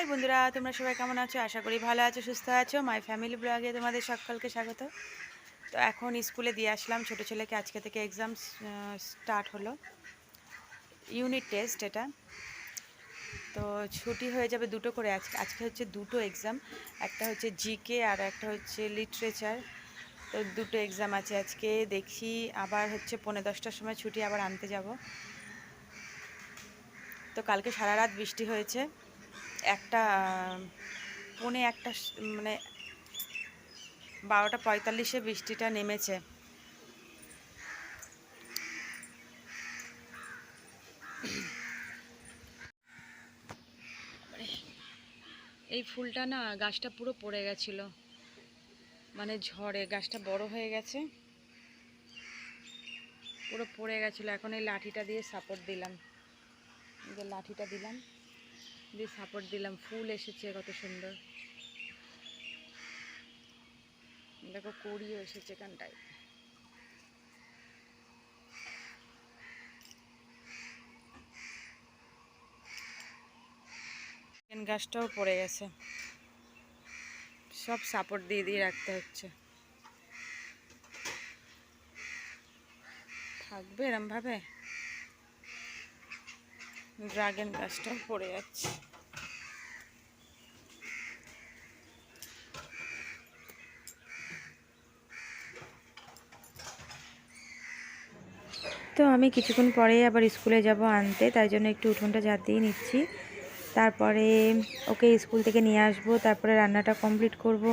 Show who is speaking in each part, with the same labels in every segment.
Speaker 1: High বন্ধুরা, তোমরা সবাই কেমন আছো? আশা করি ভালো আছো, সুস্থ আছো। মাই ফ্যামিলি ব্লগে তোমাদের সকলকে স্বাগত। তো এখন স্কুলে দিয়ে আসলাম ছোটো ছেলেকে। আজকে থেকে এক্সাম স্টার্ট হলো। ইউনিট টেস্ট এটা। তো ছুটি হয়ে যাবে দুটো করে। আজকে আজকে হচ্ছে দুটো এক্সাম একটা হচ্ছে জিকে আর একটা হচ্ছে লিটারেচার তো দুটো এক্সাম আছে আজকে। দেখি আবার হচ্ছে পৌনে দশটার সময় ছুটি আবার আনতে যাব। তো কালকে সারা রাত বৃষ্টি হয়েছে। একটা, পৌনে একটা মানে বারোটা পঁয়তাল্লিশে বৃষ্টিটা নেমেছে। এই ফুলটা না গাছটা পুরো পড়ে গেছিল। মানে ঝড়ে, গাছটা বড় হয়ে গেছে। পুরো পড়ে গেছিল। এখন এই লাঠিটা দিয়ে সাপোর্ট দিলাম। যে লাঠিটা দিলাম। দিয়ে সাপোর্ট দিলাম। ফুল এসেছে, কত সুন্দর। দেখো, কড়িও এসেছে এখানটায়। গাছটাও পড়ে গেছে। সব সাপোর্ট দিয়ে দিয়ে রাখতে হচ্ছে। থাকবে এরম ভাবে ড্রাগন গাছটাও পড়ে যাচ্ছে তো আমি কিছুক্ষণ পরে আবার স্কুলে যাব আনতে, তাই জন্য একটু উঠোনটা ঝাঁট দিয়ে নিচ্ছি। তারপরে ওকে স্কুল থেকে নিয়ে আসব, তারপরে রান্নাটা কমপ্লিট করব।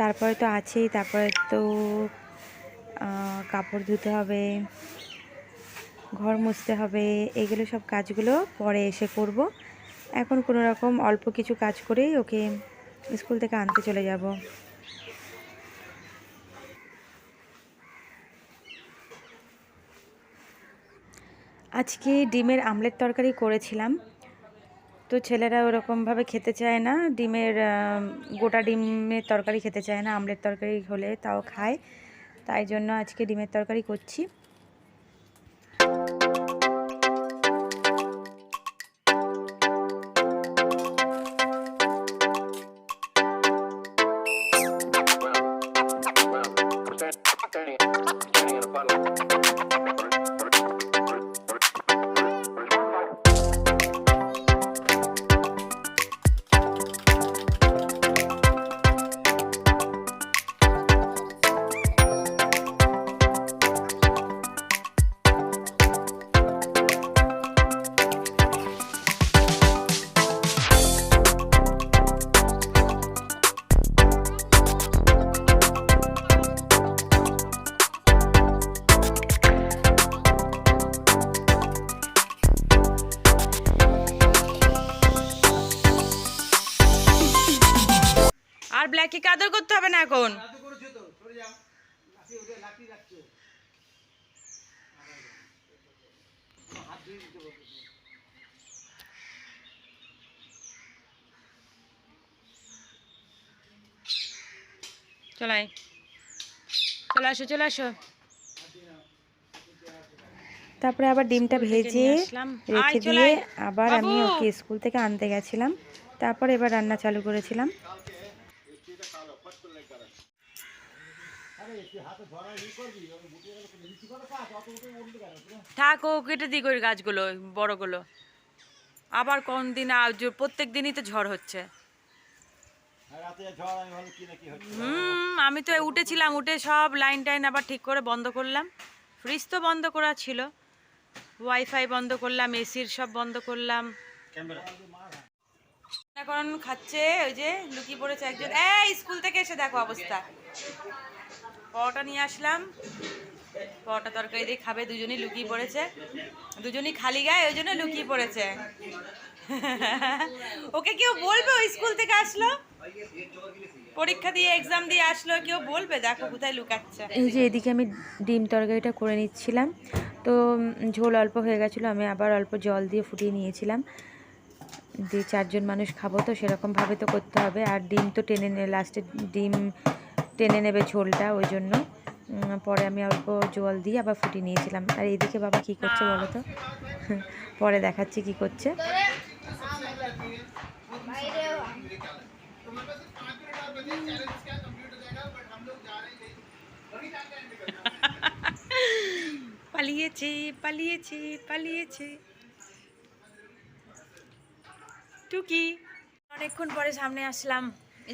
Speaker 1: তারপরে তো আছেই, তারপরে তো কাপড় ধুতে হবে, ঘর মুছতে হবে, এগুলো সব কাজগুলো পরে এসে করব। এখন কোনো রকম অল্প কিছু কাজ করেই ওকে স্কুল থেকে আনতে চলে যাব। আজকে ডিমের আমলেট তরকারি করেছিলাম। তো ছেলেরা ওরকমভাবে খেতে চায় না, ডিমের গোটা ডিমের তরকারি খেতে চায় না, আমলেট তরকারি হলে তাও খায়। তাই জন্য আজকে ডিমের তরকারি করছি। আর ব্ল্যাকি কাদর করতে হবে না এখন? চলাই চলে আসো চলে আসো। তারপরে আবার ডিমটা ভেজে। রেখে দিয়ে আবার আমি ওকে স্কুল থেকে আনতে গেছিলাম। তারপর এবার রান্না চালু করেছিলাম। থাক ও কেটে দিক ওই গাছগুলো বড়গুলো। আবার কোন দিন প্রত্যেক দিনই তো ঝড় হচ্ছে। হুম আমি তো উঠেছিলাম উঠে সব লাইন টাইন আবার ঠিক করে বন্ধ করলাম। ফ্রিজ তো বন্ধ করা ছিল ওয়াইফাই বন্ধ করলাম এসির সব বন্ধ করলাম। এখন খাচ্ছে ওই যে লুকিয়ে পড়েছে একজন। এই স্কুল থেকে এসে দেখো অবস্থা। পরোটা নিয়ে আসলাম। পরোটা তরকারি দিয়ে খাবে, দুজনেই লুকিয়ে পড়েছে। দুজনই খালি গায়ে, ওই জন্য লুকিয়ে পড়েছে। ওকে কেউ বলবে ওই স্কুল থেকে আসলো? পরীক্ষা দিয়ে এক্সাম দিয়ে আসলো, কেউ বলবে? দেখো কোথায় লুকাচ্ছে। এই যে এদিকে আমি ডিম তরকারিটা করে নিচ্ছিলাম। তো ঝোল অল্প হয়ে গেছিল, আমি আবার অল্প জল দিয়ে ফুটিয়ে নিয়েছিলাম। দিয়ে চারজন মানুষ খাব তো, সেরকমভাবে তো করতে হবে। আর ডিম তো টেনে নে লাস্টে ডিম টেনে নেবে ঝোলটা, ওই জন্য।
Speaker 2: পরে আমি অল্প জল দিয়ে আবার ফুটিয়ে নিয়েছিলাম। আর এইদিকে বাবা কি করছে বলো তো? পরে দেখাচ্ছি কি করছে।
Speaker 1: পালিয়েছে পালিয়েছে পালিয়েছে। টুকি। অনেকক্ষণ পরে সামনে আসলাম।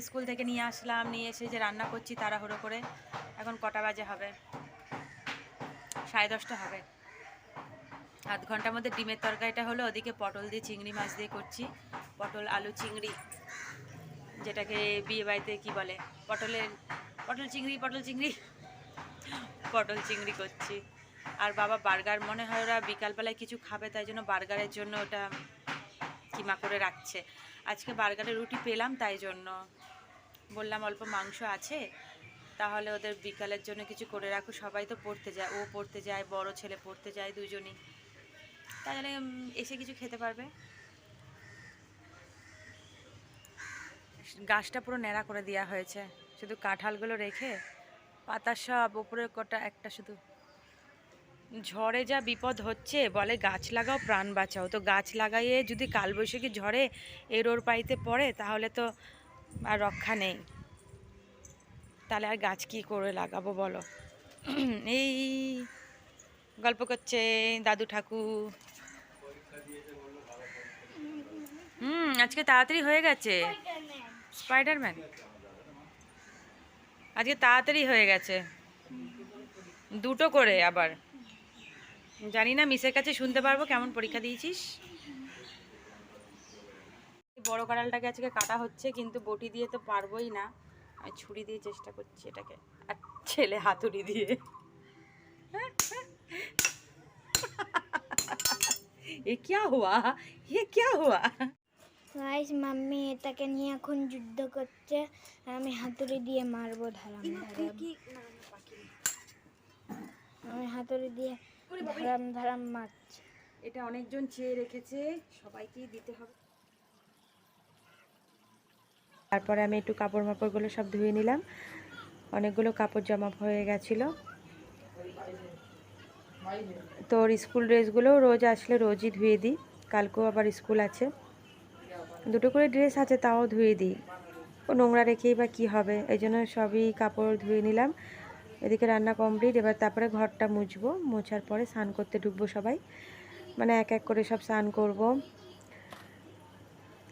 Speaker 1: স্কুল থেকে নিয়ে আসলাম, নিয়ে এসে যে রান্না করছি তাড়াহুড়ো করে, এখন কটা বাজে হবে? সাড়ে দশটা হবে। আধ ঘণ্টার মধ্যে ডিমের তরকারিটা হলো, ওদিকে পটল দিয়ে চিংড়ি মাছ দিয়ে করছি, পটল, আলু, চিংড়ি, যেটাকে বিয়ে বাড়িতে কি বলে, পটলের, পটল চিংড়ি পটল চিংড়ি পটল চিংড়ি করছি। আর বাবা বার্গার, মনে হয় ওরা বিকালবেলায় কিছু খাবে, তাই জন্য বার্গারের জন্য ওটা কিমা করে রাখছে। আজকে বার্গারের রুটি পেলাম তাই জন্য। বললাম অল্প মাংস আছে, তাহলে ওদের বিকালের জন্য কিছু করে রাখো। সবাই তো পড়তে যায়, ও পড়তে যায়, বড় ছেলে পড়তে যায় দুজনই। জন্য এসে কিছু খেতে পারবে। গাছটা পুরো ন্যাড়া করে দেওয়া হয়েছে। শুধু কাঁঠালগুলো রেখে, পাতা সব ওপরের কটা একটা শুধু। ঝড়ে যা বিপদ হচ্ছে, বলে গাছ লাগাও, প্রাণ বাঁচাও। তো গাছ লাগাইয়ে যদি কালবৈশাখী ঝড়ে এর ওর পাইতে পড়ে, তাহলে তো আর রক্ষা নেই। তাহলে আর গাছ কি করে লাগাবো বলো? এই গল্প করছে দাদু ঠাকুর। হুম, আজকে তাড়াতাড়ি হয়ে গেছে। স্পাইডারম্যান? আজকে তাড়াতাড়ি হয়ে গেছে। দুটো করে আবার। জানি না, মিসের কাছে শুনতে পারব, কেমন পরীক্ষা দিয়েছিস? বড় কাঁড়ালটাকে আজকে কাটা হচ্ছে কিন্তু বটি দিয়ে তো পারবোই না আমি ছুরি দিয়ে চেষ্টা করছি এটাকে আর ছেলে হাতুড়ি দিয়ে এ क्या हुआ ये क्या हुआ
Speaker 3: গাইস মাম্মি এটাকে নিয়ে এখন যুদ্ধ করছে আর আমি হাতুড়ি দিয়ে মারবো ধারাম ধারাম আমি হাতুড়ি দিয়ে ধারাম ধারাম মারছি
Speaker 1: এটা অনেকজন চেয়ে রেখেছে সবাইকেই দিতে হবে
Speaker 2: তারপরে আমি একটু কাপড় মাপড়গুলো সব ধুয়ে নিলাম। অনেকগুলো কাপড় জমা হয়ে গেছিল। তোর স্কুল ড্রেসগুলো রোজ আসলে রোজই ধুয়ে দিই। কালকেও আবার স্কুল আছে। দুটো করে ড্রেস আছে, তাও ধুয়ে দিই। ও নোংরা রেখেই বা কী হবে? এই জন্য সবই কাপড় ধুয়ে নিলাম। এদিকে রান্না কমপ্লিট, এবার তারপরে ঘরটা মুছবো। মোছার পরে স্নান করতে ঢুকবো সবাই। মানে এক এক করে সব স্নান করব।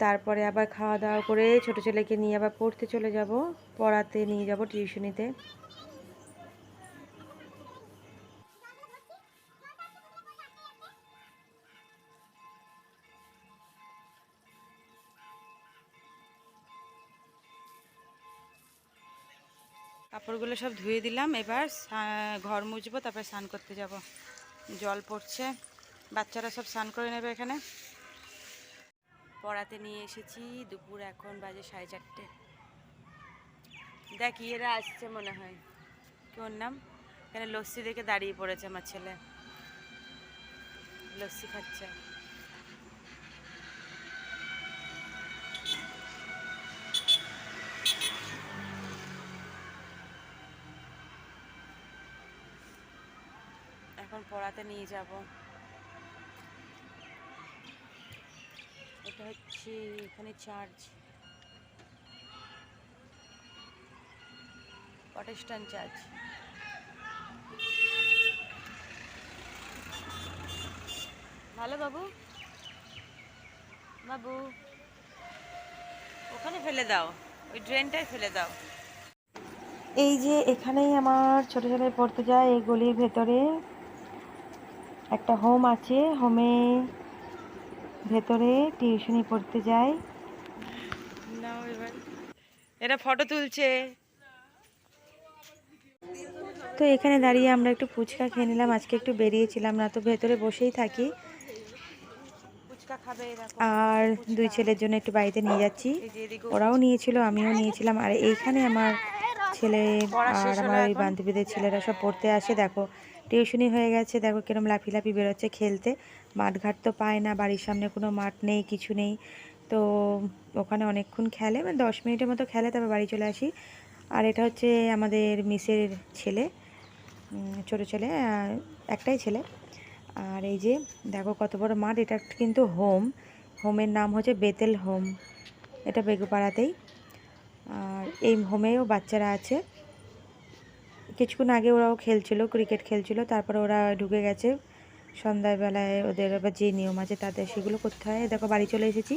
Speaker 2: তারপরে আবার খাওয়া দাওয়া করে ছোট ছেলেকে নিয়ে আবার পড়তে চলে যাব, পড়াতে নিয়ে যাব টিউশনিতে।
Speaker 1: কাপড়গুলো সব ধুয়ে দিলাম, এবার ঘর মুছবো, তারপরে স্নান করতে যাব। জল পড়ছে, বাচ্চারা সব স্নান করে নেবে এখানে। পড়াতে নিয়ে এসেছি, দুপুর এখন বাজে সাড়ে চারটে। দেখ এরা আসছে মনে হয়। কি ওর নাম? এখানে লস্যি দেখে দাঁড়িয়ে পড়েছে আমার ছেলে। লস্যি খাচ্ছে। এখন পড়াতে নিয়ে যাব। এটা হচ্ছে এখানে চার্জ প্রটেস্টান চার্চ ভালো বাবু? বাবু, ওখানে ফেলে দাও। ওই ড্রেনটাই ফেলে দাও।
Speaker 2: এই যে এখানেই আমার ছোটো ছেলে পড়তে যায়, এই গলির ভেতরে। একটা হোম আছে হোমে ভেতরে টিউশনি পড়তে যায়
Speaker 1: এরা ফটো তুলছে।
Speaker 2: তো এখানে দাঁড়িয়ে আমরা একটু ফুচকা খেয়ে নিলাম আজকে একটু বেরিয়েছিলাম না তো ভেতরে বসেই থাকি। আর দুই ছেলের জন্য একটু বাড়িতে নিয়ে যাচ্ছি। ওরাও নিয়েছিল আমিও নিয়েছিলাম। আর এইখানে আমার ছেলে আর আমার ওই বান্ধবীদের ছেলেরা সব পড়তে আসে। দেখো টিউশনি হয়ে গেছে। দেখো কিরম লাফি লাফি বেরোচ্ছে খেলতে। মাঠঘাট তো পায় না, বাড়ির সামনে কোনো মাঠ নেই, কিছু নেই। তো ওখানে অনেকক্ষণ খেলে মানে দশ মিনিটের মতো খেলে, তারপর বাড়ি চলে আসি। আর এটা হচ্ছে আমাদের মিসের ছেলে ছোটো ছেলে একটাই ছেলে। আর এই যে, দেখো কত বড় মাঠ, এটা কিন্তু হোম। হোমের নাম হচ্ছে বেতেল হোম, এটা বেগুপাড়াতেই। আর এই হোমেও বাচ্চারা আছে। কিছুক্ষণ আগে ওরাও খেলছিল, ক্রিকেট খেলছিল, তারপরে ওরা ঢুকে গেছে। সন্ধ্যাবেলায় ওদের আবার যে নিয়ম আছে তাদের সেগুলো করতে হয়। দেখো বাড়ি চলে এসেছি।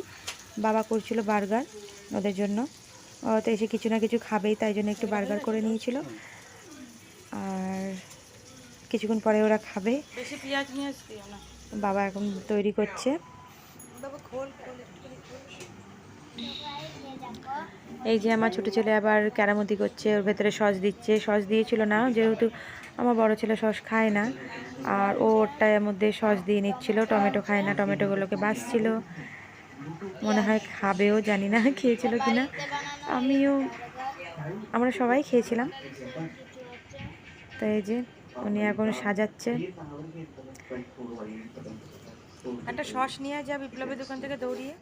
Speaker 2: বাবা করছিল বার্গার ওদের জন্য। তো এসে কিছু না কিছু খাবেই তাই জন্য একটু বার্গার করে নিয়েছিল। আর কিছুক্ষণ পরে ওরা খাবে। বাবা এখন তৈরি করছে। এই যে আমার ছোটো ছেলে আবার কেরামতি করছে ওর ভেতরে সস দিচ্ছে। সস দিয়েছিল না যেহেতু আমার বড় ছেলে সস খায় না। আর ও ওরটার মধ্যে সস দিয়ে নিচ্ছিল, টমেটো খায় না, টমেটোগুলোকে বাসছিল মনে হয় খাবেও, জানি না খেয়েছিল কি না আমিও, আমরা সবাই খেয়েছিলাম। তো এই যে, উনি এখন সাজাচ্ছে।
Speaker 1: একটা সস নিয়ে যা বিপ্লবের দোকান থেকে দৌড়িয়ে।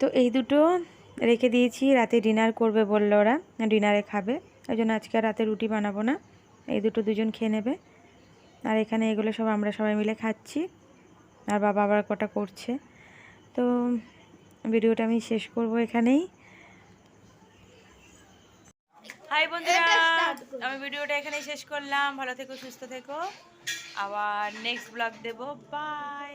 Speaker 2: তো এই দুটো রেখে দিয়েছি রাতে ডিনার করবে বলল ওরা ডিনারে খাবে। ওই জন্য আজকে আর রাতে রুটি বানাবো না এই দুটো দুজন খেয়ে নেবে। আর এখানে এগুলো সব আমরা সবাই মিলে খাচ্ছি আর বাবা আবার কটা করছে। তো ভিডিওটা আমি শেষ করব এখানেই।
Speaker 1: হাই বন্ধুরা আমি ভিডিওটা এখানেই শেষ করলাম। ভালো থেকো সুস্থ থেকো। আবার নেক্সট ব্লগ দেবো। বাই